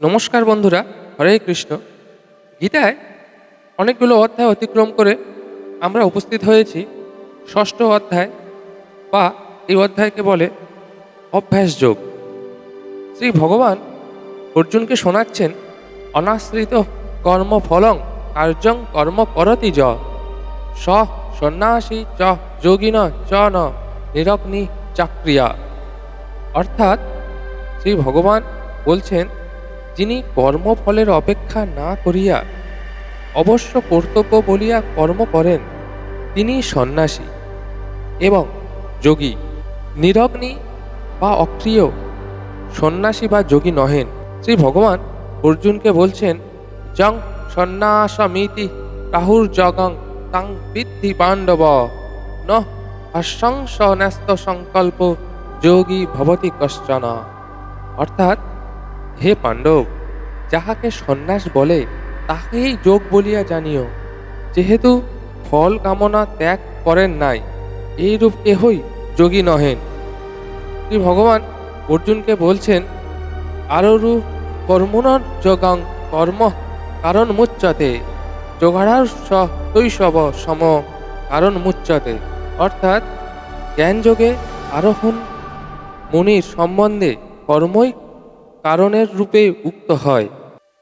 নমস্কার বন্ধুরা, হরে কৃষ্ণ। গীতায় অনেকগুলো অধ্যায় অতিক্রম করে আমরা উপস্থিত হয়েছি। ষষ্ঠ অধ্যায় বা এই অধ্যায়কে বলে অভ্যাস যোগ। শ্রী ভগবান অর্জুনকে শোনাচ্ছেন, অনাশ্রিত কর্মফলং কার্যং কর্ম করতি য। স সন্ন্যাসী চ যোগিন চ ন নিরগ্নি চাক্রিয়া। অর্থাৎ শ্রী ভগবান বলছেন যিনি কর্মফলের অপেক্ষা না করিয়া অবশ্য কর্তব্য বলিয়া কর্ম করেন, তিনি সন্ন্যাসী এবং যোগী, নিরগ্নি বা অক্রিয় সন্ন্যাসী বা যোগী নহেন। শ্রী ভগবান অর্জুনকে বলছেন জং সন্ন্যাসমিতি রাহুর জগং তাং বিদ্ধি পাণ্ডব। ন সংকল্প যোগী ভবতি কশ্চন। অর্থাৎ হে পাণ্ডব, যাহাকে সন্ন্যাস বলে, তাহাকেই যোগ বলিয়া জানিও। যেহেতু ফল কামনা ত্যাগ করেন নাই, এইরূপ কেহই যোগী নহেন। শ্রী ভগবান অর্জুনকে বলছেন, আররু কর্মণর যোগাং কর্ম কারণ মুচ্যতে যোগাড়ার স তৈশব সম কারণ মুচ্যতে অর্থাৎ জ্ঞানযোগে আরোহণ, মুনির সম্বন্ধে কর্মই কারণের রূপে উক্ত হয়।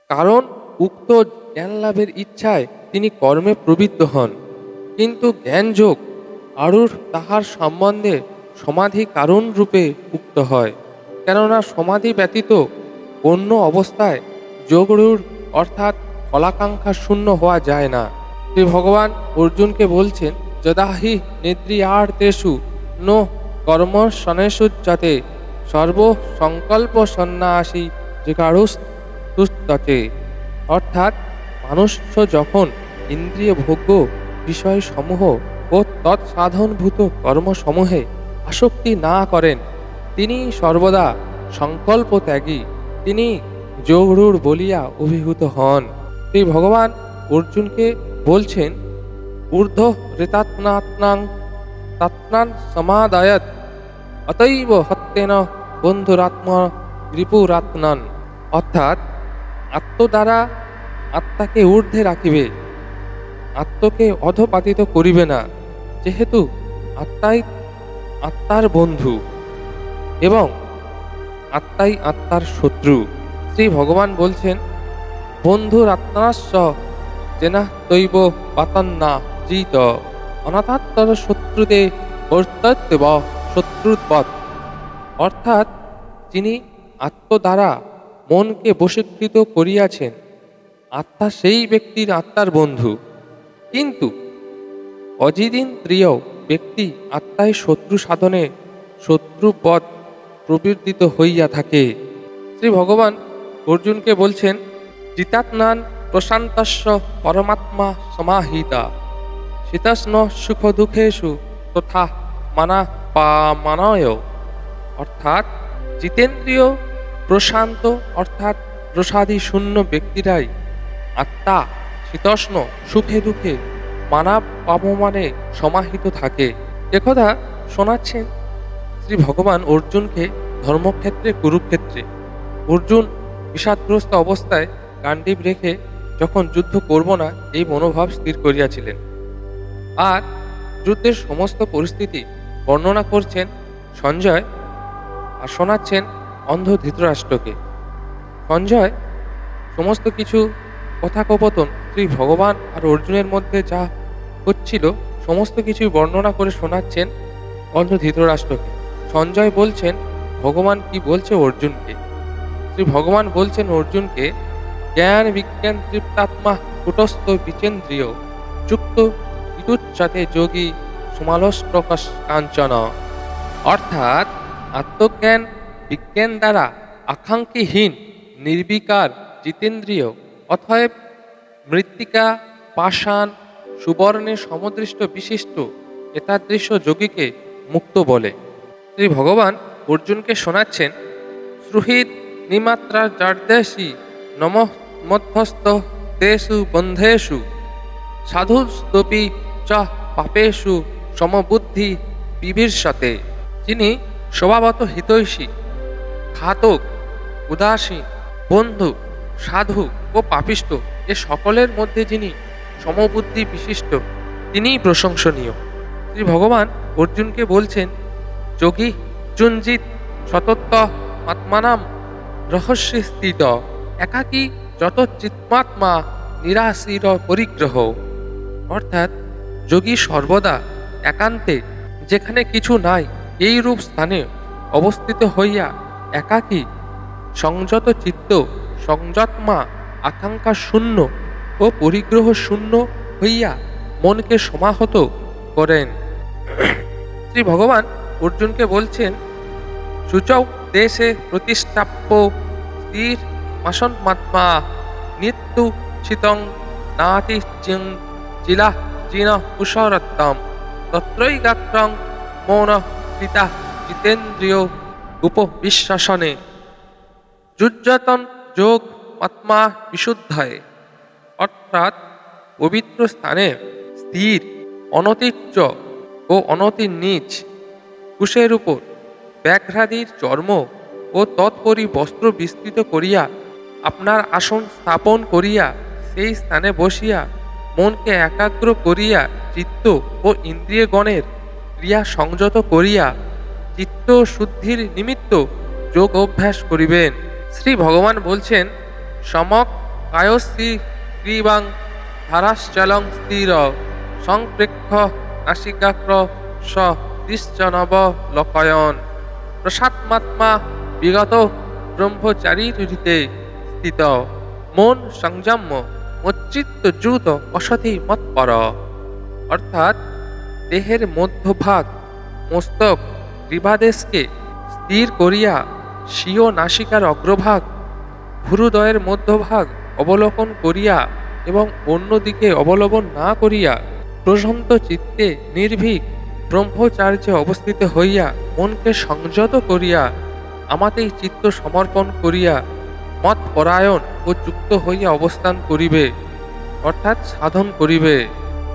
কারণ উক্ত জ্ঞান লাভের ইচ্ছায় তিনি কর্মে প্রবৃত্ত হন। কিন্তু জ্ঞানযোগ আরুর তাহার সম্বন্ধে সমাধি কারণ রূপে উক্ত হয়। কেননা সমাধি ব্যতীত অন্য অবস্থায় যোগরূঢ় অর্থাৎ ফলাকাঙ্ক্ষা শূন্য হওয়া যায় না। শ্রী ভগবান অর্জুনকে বলছেন, যদাহি নিদ্রিয়ার্তেষু, নো কর্ম সর্ব সংকল্প সন্ন্যাসী যে জিকারুস্তুস্ততে অর্থাৎ মানুষ্য যখন ইন্দ্রিয় ভোগ্য বিষয়সমূহ ও তৎসাধনভূত কর্মসমূহে আসক্তি না করেন, তিনি সর্বদা সংকল্প ত্যাগী তিনি যোগরূঢ় বলিয়া অভিভূত হন। শ্রী ভগবান অর্জুনকে বলছেন ঊর্ধ্ব ঋতাত্মাত্মাং তাত্মান সমাদায়ত অতৈব হত্যেন বন্ধুরাত্মা রিপুরাত্মান অর্থাৎ আত্ম দ্বারা আত্মাকে ঊর্ধ্বে রাখিবে, আত্মকে অধপাতিত করিবে না, যেহেতু আত্মাই আত্মার বন্ধু এবং আত্মাই আত্মার শত্রু। শ্রী ভগবান বলছেন বন্ধুর আত্মাস্য জেনা তৈব পাতন্না জিত, অনাথাত্তর শত্রুতে কর্তব্য শত্রুৎপদ অর্থাৎ যিনি আত্ম দ্বারা মনকে বশীকৃত করিয়াছেন, আত্মা সেই ব্যক্তির আত্মার বন্ধু। কিন্তু অজিদিন প্রিয় ব্যক্তি আত্মায় শত্রু সাধনে শত্রু শত্রুপদ প্রবৃত্তিত হইয়া থাকে। শ্রী ভগবান অর্জুনকে বলছেন, জিতাত্মান প্রশান্তস্য পরমাত্মা সমাহিতা। শীতস্ন সুখ দুঃখেষু তথা মানা পা পামানয় অর্থাৎ জিতেন্দ্রীয় প্রশান্ত, অর্থাৎ প্রসাদী শূন্য ব্যক্তিরাই আত্মা শীতষ্ণ সুখে দুঃখে মানাব পাবমানে সমাহিত থাকে। একথা শোনাচ্ছেন শ্রী ভগবান অর্জুনকে ধর্মক্ষেত্রে, কুরুক্ষেত্রে। অর্জুন বিষাদগ্রস্ত অবস্থায় গান্ডীব রেখে যখন যুদ্ধ করব না, এই মনোভাব স্থির করিয়াছিলেন। আর যুদ্ধের সমস্ত পরিস্থিতি বর্ণনা করছেন সঞ্জয় আর শোনাচ্ছেন অন্ধ ধৃতরাষ্ট্রকে। সঞ্জয় সমস্ত কিছু কথাকপতন শ্রী ভগবান আর অর্জুনের মধ্যে যা হচ্ছিল, সমস্ত কিছুই বর্ণনা করে শোনাচ্ছেন অন্ধ ধৃতরাষ্ট্রকে। সঞ্জয় বলছেন, ভগবান কি বলছে অর্জুনকে? শ্রী ভগবান বলছেন, অর্জুনকে জ্ঞান বিজ্ঞান তৃপ্তাত্মা কুটস্থ বিচেন্দ্রীয়, যুক্ত ইটুচ্ছাতে যোগী সমালোষ্টকাশ কাঞ্চন। অর্থাৎ আত্মজ্ঞান বিজ্ঞান দ্বারা আকাঙ্ক্ষীহীন, নির্বিকার, জিতেন্দ্রিয় অথব মৃত্তিকা, পাষাণ, সুবর্ণে সমদৃষ্ট বিশিষ্ট এতাদৃশ্য যোগীকে মুক্ত বলে। শ্রী ভগবান অর্জুনকে শোনাচ্ছেন সুহৃদ নিমাত্রা জার্দেশি নম মধ্যস্থ তেষু বন্ধেষু, সাধুস্তপি চ পাপেষু সমবুদ্ধি বিভীর্ষতে যিনি স্বভাবত হিতৈষী, ঘাতক, উদাসীন, বন্ধু, সাধু ও পাপিষ্ট এ সকলের মধ্যে যিনি সমবুদ্ধি বিশিষ্ট, তিনিই প্রশংসনীয়। শ্রী ভগবান অর্জুনকে বলছেন, যোগী জুঞ্জিত সতত্ব আত্মানাম রহস্যে স্থিত, একাকী যত চিত্মাত্মা নিরাশির পরিগ্রহ। অর্থাৎ যোগী সর্বদা একান্তে, যেখানে কিছু নাই, এই রূপ স্থানে অবস্থিত হইয়া একাকী সংযত চিত্ত, সংযতমা, আকাঙ্ক্ষা শূন্য ও পরিগ্রহ শূন্য হইয়া মনকে সমাহত করেন। শ্রী ভগবান অর্জুনকে বলছেন সূচক দেশে প্রতিষ্ঠাপ্য স্থির মাসন্মাত্মা নিত্যু চিতং নাতি চিং চিলা চিন কুশরত্তম। তত্রই গাত্রং মৌন পিতা জিতেন্দ্রিয় উপবিশ্বাসনে। যুজ্যতন যোগ আত্মা বিশুদ্ধায়। অর্থাৎ পবিত্র স্থানে স্থির অনতিচ্য ও অনতি নিচ কুশের উপর ব্যাঘ্রাদির চর্ম ও তৎপরি বস্ত্র বিস্তৃত করিয়া আপনার আসন স্থাপন করিয়া সেই স্থানে বসিয়া মনকে একাগ্র করিয়া চিত্ত ও ইন্দ্রিয়গণের ক্রিয়া সংযত করিয়া চিত্ত শুদ্ধির নিমিত্ত যোগ অভ্যাস করিবেন। শ্রী ভগবান বলছেন, সমক কায়শ্রী ক্রীবাং ধারাশ্চলং স্থির সংপ্রেক্ষ নাসিকাগ্র স লকয়ন। প্রসাদমাত্মা বিগত ব্রহ্মচারীর হৃদে স্থিত। মন সংযম্য, মচ্চিত্ত দ্রুত অসতি মৎপর। অর্থাৎ দেহের মধ্যভাগ, মস্তক গ্রীবাদেশকে স্থির করিয়া স্বীয় নাসিকার অগ্রভাগ, ভুরুদয়ের মধ্যভাগ অবলোকন করিয়া এবং অন্যদিকে অবলম্বন না করিয়া প্রশান্ত চিত্তে নির্ভীক ব্রহ্মচার্যে অবস্থিত হইয়া মনকে সংযত করিয়া আমাতেই চিত্ত সমর্পণ করিয়া মত পরায়ণ ও যুক্ত হইয়া অবস্থান করিবে, অর্থাৎ সাধন করিবে।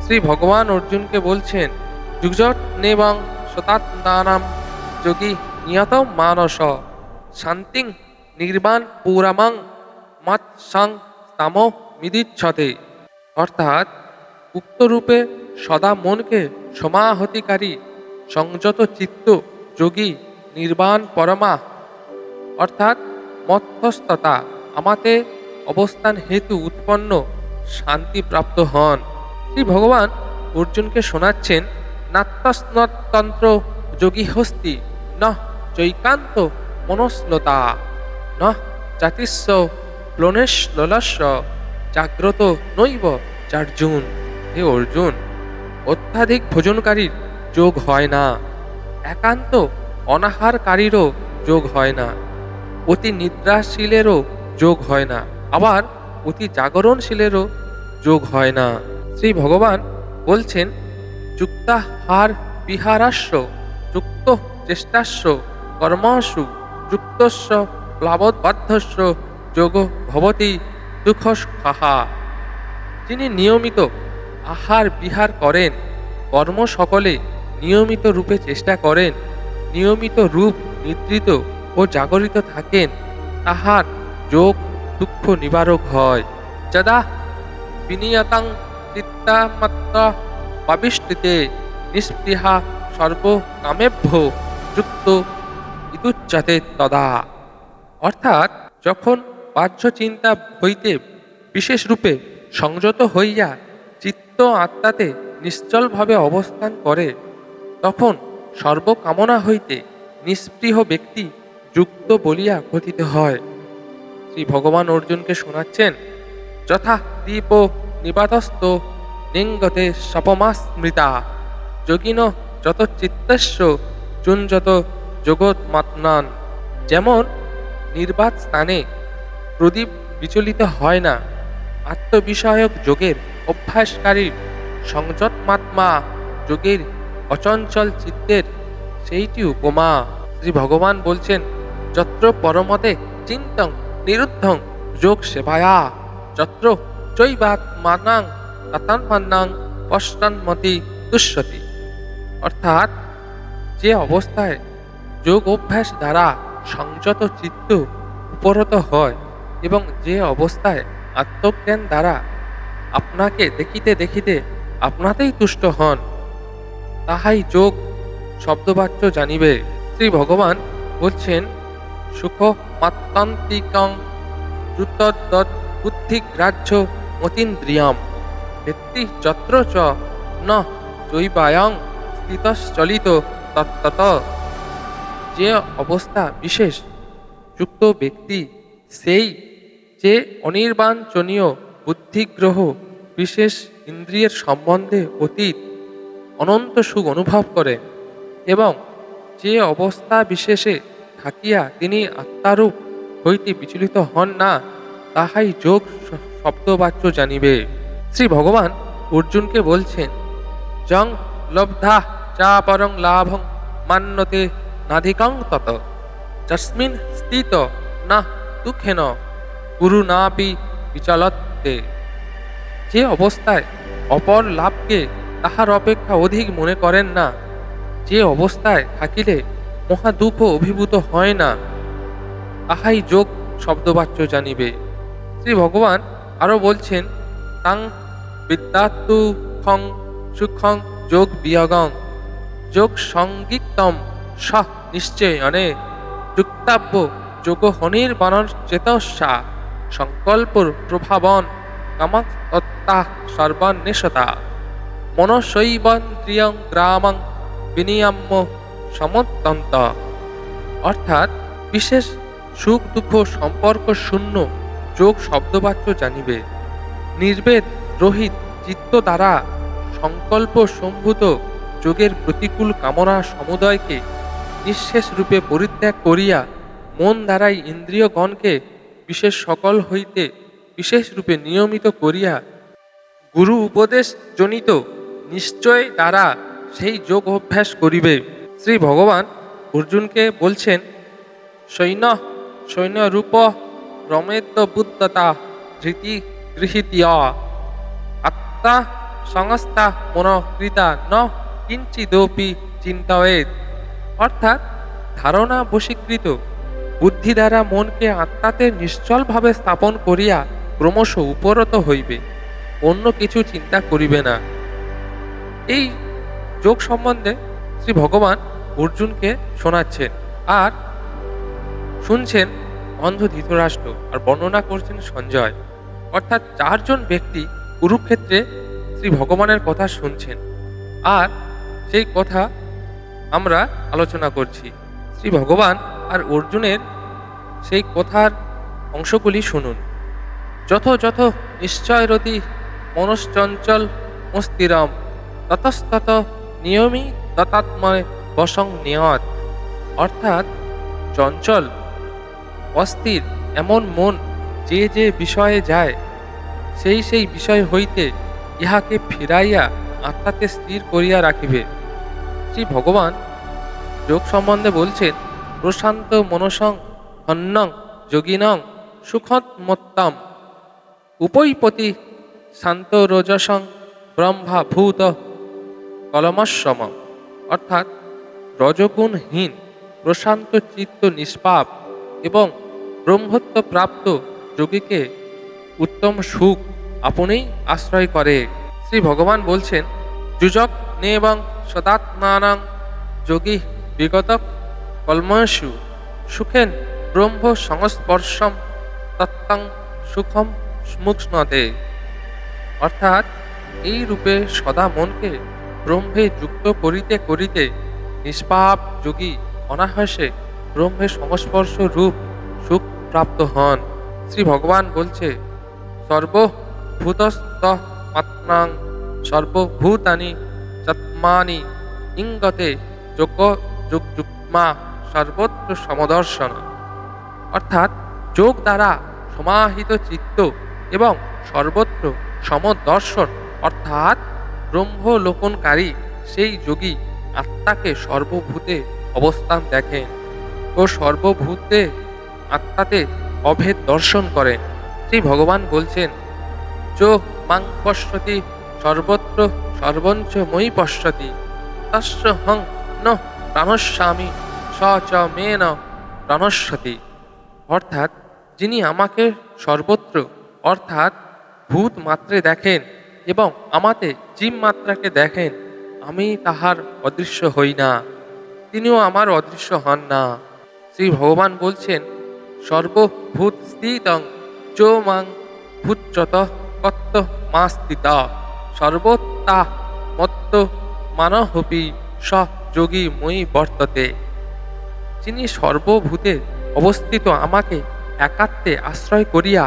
শ্রী ভগবান অর্জুনকে বলছেন, যুগজট নেবং শতাত্মানাম যোগী নিয়ত মানস, শান্তিং নির্বাণ পুরামাং মত সং তাম মিদিচ্ছতে। অর্থাৎ, উক্তরূপে সদা মনকে সমাহতিকারী, সংযত চিত্ত যোগী নির্বাণ পরমা। অর্থাৎ, মধ্যস্থতা, আমাতে অবস্থান হেতু উৎপন্ন শান্তিপ্রাপ্ত হন। শ্রী ভগবান অর্জুনকে শোনাচ্ছেন নাত্তস্নতন্ত্র যোগী হস্তি, ন চৈকান্ত মনস্লতা ন জাতিস্ব প্লনেশ্ললস্য, জাগ্রত নৈব চার্জুন। হে অর্জুন, অত্যাধিক ভোজনকারীর যোগ হয় না, একান্ত অনাহারকারীরও যোগ হয় না, অতি নিদ্রাশীলেরও যোগ হয় না, আবার অতি জাগরণশীলেরও যোগ হয় না। শ্রী ভগবান বলছেন যুক্তাহার বিহারাস্য যুক্ত চেষ্টাস্য কর্মসু যুক্তস্য প্লাবদ্বাধ্যস্য যোগ ভবতি দুঃখস্কাহা যিনি নিয়মিত আহার বিহার করেন, কর্ম সকলে নিয়মিত রূপে চেষ্টা করেন, নিয়মিত রূপ নিদ্রিত ও জাগরিত থাকেন, তাহার যোগ দুঃখ নিবারক হয়। যদা বিনিয়তাং চিত্তামাত্র পাবিষ্টিতে নিস্পৃহা সর্বকামেভ্য যুক্ত ইতুচ্ছতে তদা অর্থাৎ যখন বাহ্য চিন্তা হইতে বিশেষ রূপে সংযত হইয়া চিত্ত আত্মাতে নিশ্চলভাবে অবস্থান করে, তখন সর্বকামনা হইতে নিস্পৃহ ব্যক্তি যুক্ত বলিয়া কথিত হয়। শ্রী ভগবান অর্জুনকে শোনাচ্ছেন যথা দীপ নিবাতস্থ নিঙ্গতে সপমা স্মৃতা যোগিন যত চিত্তস্য চুঞ্জত জগৎমাত্মান যেমন নির্বাত স্থানে প্রদীপ বিচলিত হয় না, আত্মবিষয়ক যোগের অভ্যাসকারীর সংযতমাত্মা যোগের অচঞ্চল চিত্তের সেইটি উপমা। শ্রী ভগবান বলছেন, যত্র পরমতে চিন্তং, নিরুদ্ধং যোগ সেবায়া, যত্র চৈবাত্মানাং তাতান্মান্নাং পশ্চান্মতি দুষ্যতি। অর্থাৎ যে অবস্থায় যোগ অভ্যাস দ্বারা সংযত চিত্ত উপরত হয় এবং যে অবস্থায় আত্মজ্ঞান দ্বারা আপনাকে দেখিতে দেখিতে আপনাতেই তুষ্ট হন, তাহাই যোগ শব্দবাচ্য জানিবে। শ্রী ভগবান বলছেন, সুখ মাত্তান্তিকং বুদ্ধিগ্রাহ্য মতীন্দ্রিয়ম ভিত্তি যত্র চ ন জৈবায়ং স্থিতশ্চলিত তত্তত যে অবস্থা বিশেষ, যুক্ত ব্যক্তি সেই যে অনির্বাঞ্চনীয় বুদ্ধিগ্রহ বিশেষ ইন্দ্রিয়ের সম্বন্ধে অতীত, অনন্ত সুখ অনুভব করে এবং যে অবস্থা বিশেষে থাকিয়া তিনি আত্মারূপ হইতে বিচলিত হন না, তাহাই যোগ শব্দবাচ্য জানিবে। শ্রী ভগবান অর্জুনকে বলছেন, জং লব্ধা চা পরং লাভং মান্যতে নাধিকং তত। যস্মিন স্থিত না দুঃখেন গুরু নাপি বিচলতে যে অবস্থায় অপর লাভকে তাহার অপেক্ষা অধিক মনে করেন না, যে অবস্থায় থাকিলে মহা দুঃখ অভিভূত হয় না। তাহাই যোগ শব্দবাচ্য জানিবে। শ্রী ভগবান আরও বলছেন, তাং বিদ্যাত্তু খং সুখং যোগ বিয়গং। যোগ সঙ্গীতম সহ নিশ্চয়নে যুক্তাব্য যোগ হনির বানর চেতসা সংকল্প প্রভাবন কামত্তা সর্বান্বেষতা। মনসৈবন্দ্রিয়ং গ্রামং বিনিয়াম্য সমত্যন্ত। অর্থাৎ বিশেষ সুখ দুঃখ সম্পর্ক শূন্য যোগ শব্দবাচ্য জানিবে। নির্বেদ, রহিত, চিত্ত দ্বারা সংকল্প সম্ভূত যোগের প্রতিকূল কামনা সমুদয়কে নিঃশেষ রূপে পরিত্যাগ করিয়া মন দ্বারাই ইন্দ্রিয়গণকে বিশেষ সকল হইতে বিশেষ রূপে নিয়মিত করিয়া গুরু উপদেশ জনিত নিশ্চয় দ্বারা সেই যোগ অভ্যাস করিবে। শ্রী ভগবান অর্জুনকে বলছেন, সৈন্য সৈন্য রূপ রমেদ্য বুদ্ধতা ধৃতি গৃহীতীয়। আত্মা সংস্থা মনকৃতা ন কিঞ্চিদপি চিন্তায়েত। অর্থাৎ ধারণা বশীকৃত। বুদ্ধি দ্বারা মনকে আত্মাতে নিশ্চলভাবে স্থাপন করিয়া ক্রমশ উপরত হইবে। অন্য কিছু চিন্তা করিবে না। এই যোগ সম্বন্ধে শ্রী ভগবান অর্জুনকে শোনাচ্ছেন আর শুনছেন অন্ধ ধৃতরাষ্ট্র আর বর্ণনা করছেন সঞ্জয়। অর্থাৎ চারজন ব্যক্তি কুরুক্ষেত্রে শ্রী ভগবানের কথা শুনছেন। আর সেই কথা আমরা আলোচনা করছি। শ্রী ভগবান আর অর্জুনের সেই কথার অংশগুলি শুনুন। যথ যথ নিশ্চয়রতি মনশ্চঞ্চল মস্তিরম, ততস্তত নিয়মী ততাত্ময় বসং নিয়ত। অর্থাৎ চঞ্চল অস্থির, এমন মন যে যে বিষয়ে যায়, সেই সেই বিষয় হইতে ইহাকে ফিরাইয়া আত্মাতে স্থির করিয়া রাখিবে। শ্রী ভগবান যোগ সম্বন্ধে বলছেন, প্রশান্ত মনসং হন্নং যোগিনং সুখৎমত্তম উপৈপতি শান্ত রজসং ব্রহ্মাভূত কলমস্যম অর্থাৎ রজগুণহীন প্রশান্ত চিত্ত নিষ্পাপ। এবং ব্রহ্মত্ব প্রাপ্ত যোগীকে উত্তম সুখ আপনেই আশ্রয় করে। শ্রী ভগবান বলছেন, যুজক নেবং সদাত্মানাং যোগী বিগত কলমসু সুখেন ব্রহ্ম সংস্পর্শম তত্ত্বং সুখম স্মুক্ষ্ণতে অর্থাৎ এই রূপে সদা মনকে ব্রহ্মে যুক্ত করিতে করিতে নিষ্পাপ যোগী অনাহাসে ব্রহ্মের সংস্পর্শ রূপ সুখ প্রাপ্ত হন। শ্রী ভগবান বলছে, সর্বভূতস্থ মাত্রাং সর্বভূতানি চত্মানি ইঙ্গতে যোগ যুগযুগ্মা সর্বত্র সমদর্শন। অর্থাৎ যোগ দ্বারা সমাহিত চিত্ত এবং সর্বত্র সমদর্শন, অর্থাৎ ব্রহ্মলোকনকারী সেই যোগী আত্মাকে সর্বভূতে অবস্থান দেখেন। ও সর্বভূতে আত্মাতে অভেদ দর্শন করেন শ্রী ভগবান বলছেন, যো মাং পশ্যতি, সর্বত্র সর্বঞ্চ মই পশ্যতি, তস্য হং ন প্রাণস্বামী, স চ মে ন প্রাণস্বতি। অর্থাৎ, যিনি আমাকে সর্বত্র, অর্থাৎ ভূত মাত্রে দেখেন এবং আমাতে জীব মাত্রাকে দেখেন, আমি তাহার অদৃশ্য হই না। তিনিও আমার অদৃশ্য হন না। শ্রী ভগবান বলছেন সর্বভূত স্থিতং চো মাং ভূচ্যত কত্ত মা স্থিতা সর্বত্তা মত্ত মানহপি স যোগী মই বর্ততে। যিনি সর্বভূতে অবস্থিত আমাকে একাত্মে আশ্রয় করিয়া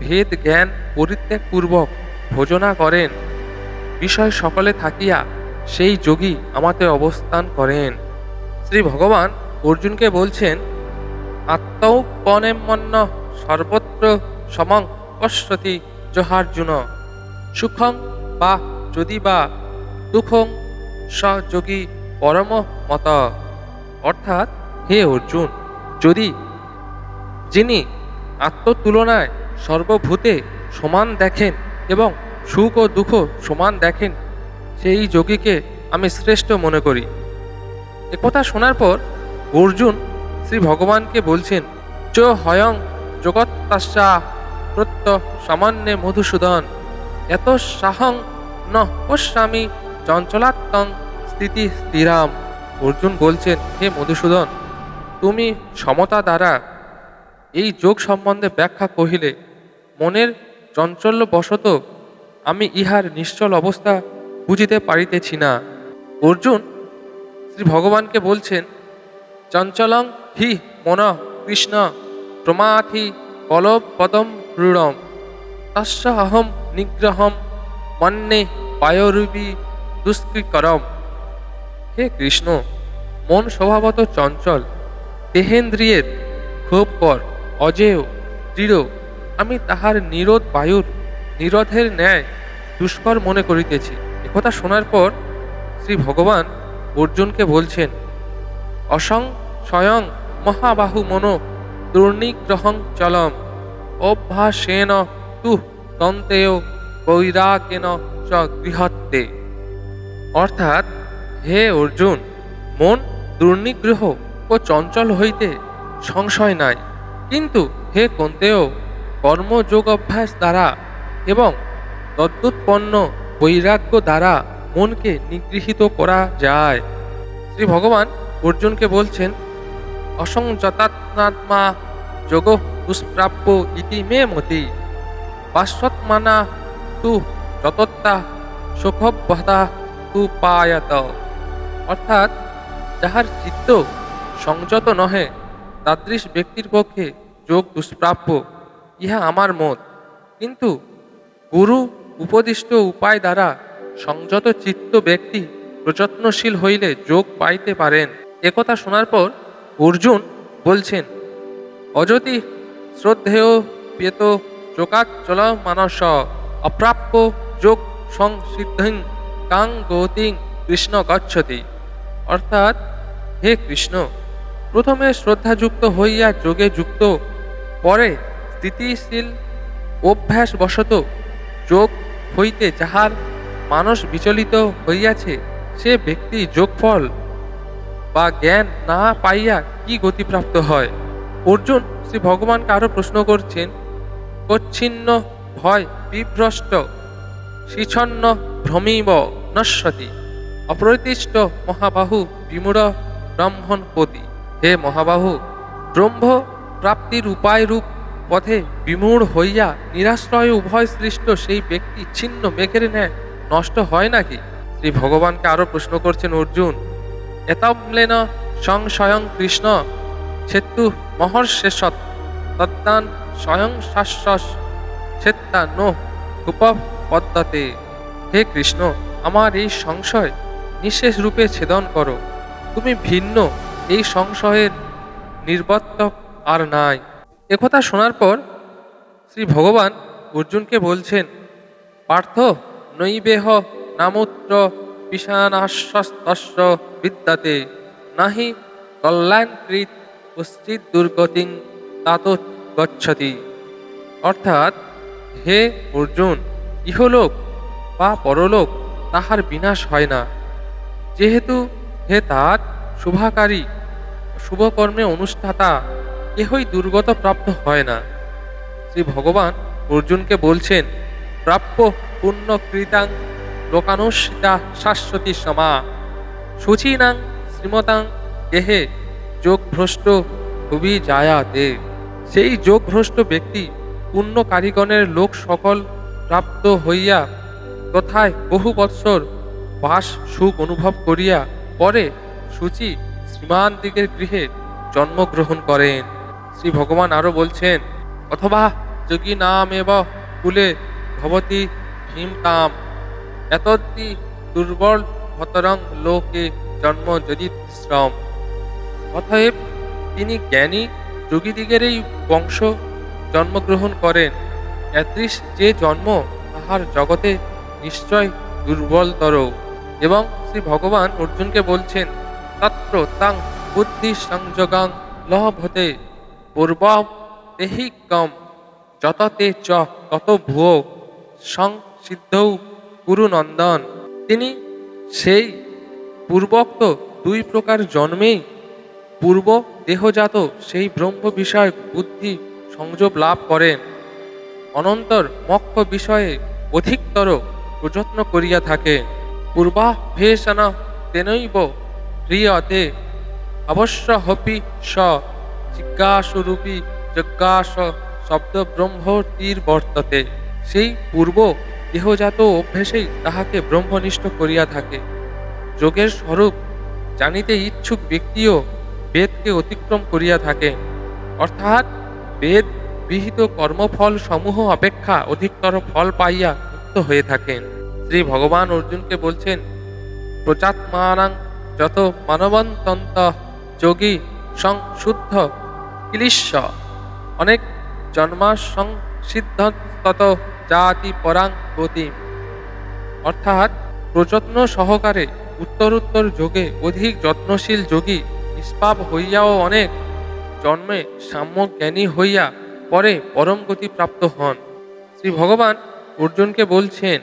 ভেদ জ্ঞান পরিত্যাগপূর্বক ভোজনা করেন, বিষয় সকলে থাকিয়া সেই যোগী আমাতে অবস্থান করেন। শ্রী ভগবান অর্জুনকে বলছেন আত্মৌপনেমন্য সর্বত্র সমং পশ্যতি জহার্জুন। সুখং বা যদি বা, দুঃখং স যোগী পরম মত। অর্থাৎ, হে অর্জুন, যদি যিনি আত্মতুলনায় সর্বভূতে সমান দেখেন এবং সুখ ও দুঃখ সমান দেখেন, সেই যোগীকে আমি শ্রেষ্ঠ মনে করি। একথা শোনার পর অর্জুন শ্রী ভগবানকে বলছেন, চ হয়ং জগত্তাস্যা প্রত্য সামান্যে মধুসূদন। এত সাহং ন পশ্যামি চঞ্চলাত্মং স্থিতি স্থিরাম। অর্জুন বলছেন, হে মধুসূদন, তুমি সমতা দ্বারা এই যোগ সম্বন্ধে ব্যাখ্যা কহিলে, মনের চঞ্চল্য বশত আমি ইহার নিশ্চল অবস্থা বুঝিতে পারিতেছি না। অর্জুন শ্রী ভগবানকে বলছেন চঞ্চলং হি মন কৃষ্ণ প্রমাথি কলপদম রূঢ়ম। তস্য অহম নিগ্রহম মন্যে পায়রূপী দুষ্কৃকরম। হে কৃষ্ণ, মন স্বভাবত চঞ্চল, দেহেন্দ্রিয়ের ক্ষোভকর অজেয়, দৃঢ়। আমি তাহার নিরোধ বায়ুর নিরোধের ন্যায় দুষ্কর মনে করিতেছি। একথা শোনার পর শ্রী ভগবান অর্জুনকে বলছেন, অসং স্বয়ং মহাবাহু মনো দুর্নিগ্রহং চলম। অভ্যাসেন তু তন্তেয় বৈরাগেন চ গৃহত্তে। অর্থাৎ, হে অর্জুন, মন দুর্নিগ্রহ ও চঞ্চল হইতে সংশয় নাই। কিন্তু হে কন্তেয় কর্মযোগ অভ্যাস দ্বারা এবং তদ্যুৎপন্ন বৈরাগ্য দ্বারা মনকে নিগৃহীত করা যায়। শ্রী ভগবান অর্জুনকে বলছেন অসংযতাত্মা যোগ দুষ্প্রাপ্য ইতি মে মতি। পাশ্বৎমানা তু যতত্তা সুখভ্যতা তু পায়াত। অর্থাৎ যাহার চিত্ত সংযত নহে, তাদৃশ ব্যক্তির পক্ষে যোগ দুষ্প্রাপ্য, ইহা আমার মত। কিন্তু গুরু উপদিষ্ট উপায় দ্বারা সংযত চিত্ত ব্যক্তি প্রযত্নশীল হইলে যোগ পাইতে পারেন। একথা শোনার পর অর্জুন বলছেন, অযতি শ্রদ্ধেয় পেত যোগাচল মানস, অপ্রাপ্য যোগ সংসিদ্ধিং কাং গতিং কৃষ্ণ গচ্ছতি। অর্থাৎ, হে কৃষ্ণ, প্রথমে শ্রদ্ধাযুক্ত হইয়া যোগে যুক্ত, পরে স্থিতিশীল অভ্যাসবশত যোগ হইতে যাহার মানুষ বিচলিত হইয়াছে, সে ব্যক্তি যোগফল বা জ্ঞান না পাইয়া কি গতিপ্রাপ্ত হয়? অর্জুন শ্রী ভগবানকে আরও প্রশ্ন করছেন, কচ্ছিন্ন ভয় বিভ্রষ্ট, শিছন্ন ভ্রমিব নশ্বতি, অপ্রতিষ্ঠ মহাবাহু বিমূঢ় ব্রাহ্মণপতি হে মহাবাহু, ব্রহ্ম প্রাপ্তির উপায় রূপ পথে বিমূঢ় হইয়া নিরাশ্রয় উভয় সৃষ্ট সেই ব্যক্তি ছিন্ন মেঘের ন্যায় নষ্ট হয় নাকি? শ্রী ভগবানকে আরও প্রশ্ন করছেন অর্জুন এতম্লেন সংস্বয়ং কৃষ্ণ। ছেত্তু মহর্ষেষৎ তদ্দান স্বয়ং শাশ্বস। ছেত্তা নো উপপদ্মতে হে কৃষ্ণ, আমার এই সংশয় নিঃশেষ রূপে ছেদন করো। তুমি ভিন্ন, এই সংশয়ের নির্বর্তক আর নাই। একথা শোনার পর শ্রী ভগবান অর্জুনকে বলছেন, পার্থ নৈবেহ নামূত্র বিষানাশ্বস্তস্য বিদ্যাতে নাহি কল্যাণকৃত কশ্চিৎ দুর্গতিং তাত গচ্ছতি। অর্থাৎ, হে অর্জুন, ইহলোক বা পরলোক তাহার বিনাশ হয় না। যেহেতু হে তার শুভাকারী, শুভকর্মে অনুষ্ঠাতা, কেহই দুর্গত প্রাপ্ত হয় না। শ্রী ভগবান অর্জুনকে বলছেন, প্রাপ্য পুণ্য কৃতাং লোকানুষ্ঠিতা শাশ্বতী সমা। শুচিনাং শ্রীমতাং দেহে যোগভ্রষ্ট খুবই যায়াতে। সেই যোগভ্রষ্ট ব্যক্তি পুণ্য কারিগণের লোক সকল প্রাপ্ত হইয়া তথায় বহু বৎসর বাস সুখ অনুভব করিয়া পরে সূচি শ্রীমান দিগের গৃহে জন্মগ্রহণ করেন। শ্রী ভগবান আরও বলছেন, অথবা যোগী নাম এব কুলে ভবতি ভীমতাম এতদ্দি দুর্বল ভতরং লোকে জন্ম যদি শ্রম। অতএব তিনি জ্ঞানী যোগীদিগেরই বংশ জন্মগ্রহণ করেন। এদৃশ যে জন্ম তাহার জগতে নিশ্চয় দুর্বলতর এবং শ্রী ভগবান অর্জুনকে বলছেন, তত্র তাং বুদ্ধি সংযোগাং লভতে পূর্ব তেহি কম। যত তে চ তত ভুয়ো সংসিদ্ধৌ কুরুনন্দন তিনি সেই পূর্বোক্ত দুই প্রকার জন্মেই পূর্ব দেহজাত সেই ব্রহ্ম বিষয় বুদ্ধি সংযোগ লাভ করেন। অনন্তর মক্ষ বিষয়ে অধিকতর প্রযত্ন করিয়া থাকে পূর্বাভেশন তেনৈব ক্রিয়তে অবশ্য হপি স জিজ্ঞাসুরূপী যজ্ঞাস শব্দ ব্রহ্মটির বর্ততে। সেই পূর্ব দেহজাত অভ্যেসেই তাহাকে ব্রহ্মনিষ্ঠ করিয়া থাকে। যোগের স্বরূপ জানিতে ইচ্ছুক ব্যক্তিও বেদকে অতিক্রম করিয়া থাকে। অর্থাৎ বেদ বিহিত কর্মফল সমূহ অপেক্ষা অধিকতর ফল পাইয়া মুক্ত হয়ে থাকেন। শ্রী ভগবান অর্জুনকে বলছেন প্রচাত্মানাং যত মানবন্তন্ত যোগী সংশুদ্ধ কিলিশ্ব অনেক জন্মাসং সিদ্ধ তত জাতি পরাং গতিম অর্থাৎ প্রযত্ন সহকারে উত্তরোত্তর যোগে অধিক যত্নশীল যোগী নিষ্পাপ হইয়াও অনেক জন্মে সাম্য জ্ঞানী হইয়া পরে পরম গতি প্রাপ্ত হন। শ্রী ভগবান অর্জুনকে বলছেন,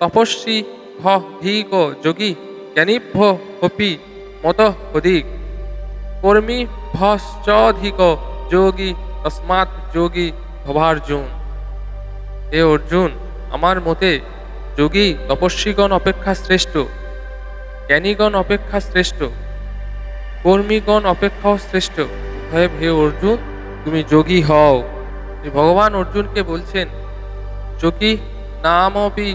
তপস্বী ভ ধীক যোগী জ্ঞানীভ্য হপি মত অধিক। কর্মী ভশ্চধিক যোগী তস্মাৎ যোগী ভবার্জুন। হে অর্জুন, আমার মতে যোগী তপস্বীগণ অপেক্ষা শ্রেষ্ঠ, জ্ঞানীগণ অপেক্ষা শ্রেষ্ঠ, কর্মীগণ অপেক্ষাও শ্রেষ্ঠ। ভয়ে হে অর্জুন, তুমি যোগী হও। ভগবান অর্জুনকে বলছেন, যোগী নামপি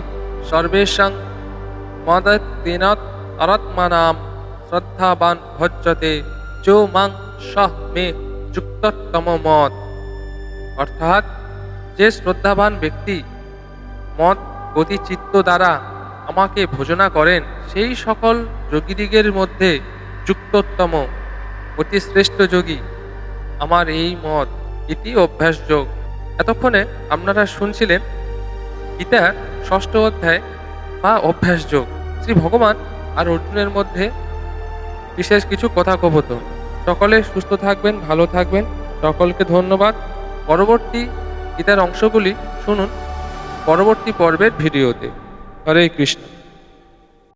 সর্বেশাং মদতেনত আরাত্মানাম শ্রদ্ধাবান ভজ্জতে যো মাং সহ মে যুক্ততম মত। অর্থাৎ যে শ্রদ্ধাবান ব্যক্তি মত গতি চিত্ত দ্বারা আমাকে ভোজনা করেন, সেই সকল যোগীদিগের মধ্যে যুক্তোত্তম অতি শ্রেষ্ঠ যোগী আমার এই মত এটি অভ্যাস যোগ এতক্ষণে আপনারা শুনছিলেন গীতার ষষ্ঠ অধ্যায় বা অভ্যাস যোগ শ্রী ভগবান আর অর্জুনের মধ্যে বিশেষ কিছু কথা কবতন সকলে সুস্থ থাকবেন, ভালো থাকবেন। সকলকে ধন্যবাদ। পরবর্তী গীতার অংশগুলি শুনুন পরবর্তী পর্বের ভিডিওতে। হরে কৃষ্ণ।